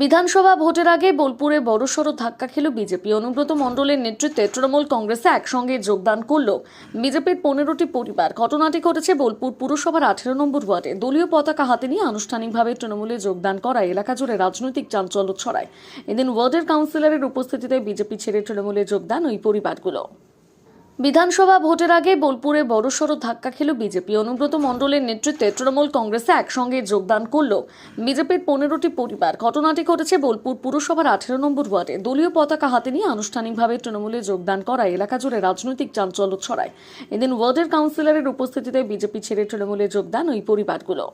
বিধানসভা ভোটের আগে বোলপুরে বড়সড় ধাক্কা খেল বিজেপি। অনুব্রত মণ্ডলের নেতৃত্বে তৃণমূল কংগ্রেসে একসঙ্গে যোগদান করল বিজেপির পনেরোটি পরিবার। ঘটনাটি ঘটেছে বোলপুর পুরসভার আঠেরো নম্বর ওয়ার্ডে। দলীয় পতাকা হাতে নিয়ে আনুষ্ঠানিকভাবে তৃণমূলে যোগদান করায় এলাকা জুড়ে রাজনৈতিক চাঞ্চল্য ছড়ায়। এদিন ওয়ার্ডের কাউন্সিলরের উপস্থিতিতে বিজেপি ছেড়ে তৃণমূলে যোগদান ওই পরিবারগুলো। বিধানসভা ভোটের আগে বোলপুরে বড়সড় ধাক্কা খেল বিজেপি। অনুব্রত মণ্ডলের নেতৃত্বে তৃণমূল কংগ্রেসে একসঙ্গে যোগদান করল বিজেপির পনেরোটি পরিবার। ঘটনাটি ঘটেছে বোলপুর পুরসভার আঠেরো নম্বর ওয়ার্ডে। দলীয় পতাকা হাতে নিয়ে আনুষ্ঠানিকভাবে তৃণমূলে যোগদান করায় এলাকা জুড়ে রাজনৈতিক চাঞ্চল্য ছড়ায়। এদিন ওয়ার্ডের কাউন্সিলরের উপস্থিতিতে বিজেপি ছেড়ে তৃণমূলে যোগদান ওই পরিবারগুলো।